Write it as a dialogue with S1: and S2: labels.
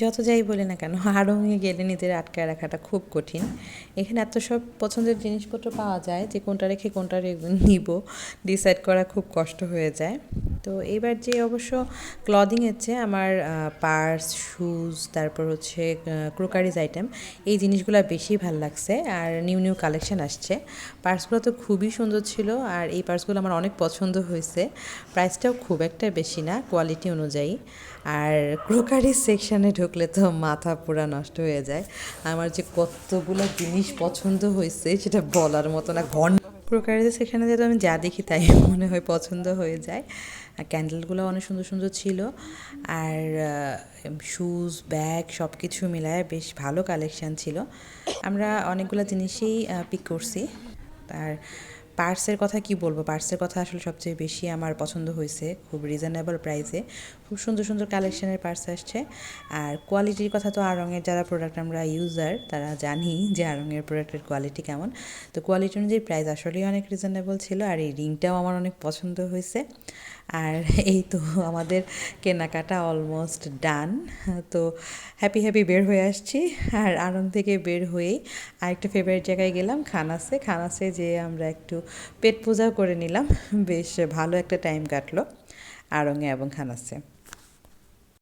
S1: যত যাই বলি না কেন আড়ঙে গেলে নিজের আটকায় রাখাটা খুব কঠিন। এখানে এত সব পছন্দের জিনিসপত্র পাওয়া যায় যে কোনটা রেখে কোনটা নিব ডিসাইড করা খুব কষ্ট হয়ে যায়। তো এবার যে অবশ্য ক্লদিংয়ের চেয়ে আমার পার্স শুজ তারপর হচ্ছে ক্রোকারিজ আইটেম এই জিনিসগুলো বেশি ভালো লাগছে আর নিউ নিউ কালেকশন আসছে। পার্সগুলো তো খুবই সুন্দর ছিল আর এই পার্সগুলো আমার অনেক পছন্দ হয়েছে। প্রাইসটাও খুব একটা বেশি না কোয়ালিটি অনুযায়ী। আর ক্রোকারি সেকশানে ঢুকলে তো মাথা পুরা নষ্ট হয়ে যায়। আমার যে কতগুলো জিনিস পছন্দ হয়েছে, সেটা বলার মতো না ঘন ক্রোকারিজের সেখানে যেহেতু আমি যা দেখি তাই মনে হয় পছন্দ হয়ে যায়। আর ক্যান্ডেলগুলো অনেক সুন্দর সুন্দর ছিল। আর শুজ ব্যাগ সব কিছু মিলায় বেশ ভালো কালেকশান ছিল। আমরা অনেকগুলো জিনিসই পিক করছি। আর পার্সের কথা কি বলব? পার্সের কথা আসলে সবচেয়ে বেশি আমার পছন্দ হয়েছে, খুব রিজনেবল প্রাইসে খুব সুন্দর সুন্দর কালেকশনের পার্স আসছে। আর কোয়ালিটির কথা তো আরঙের যারা প্রোডাক্ট আমরা ইউজার তারা জানি যে আরঙের প্রোডাক্টের কোয়ালিটি কেমন। তো কোয়ালিটি অনুযায়ী প্রাইস আসলেই অনেক রিজনেবল ছিল আর এই রিংটাও আমার অনেক পছন্দ হয়েছে। আর এই তো আমাদের কেনাকাটা অলমোস্ট ডান তো হ্যাপি হ্যাপি বের হয়ে আসছি। আর আড়ং থেকে বের হয়েই আরেকটা ফেভারিট জায়গায় গেলাম, খানাসে। খানাসে যেয়ে আমরা একটু পেট পূজা করে নিলাম। বেশ ভালো একটা টাইম কাটলো। আরঙে এবং খানাসে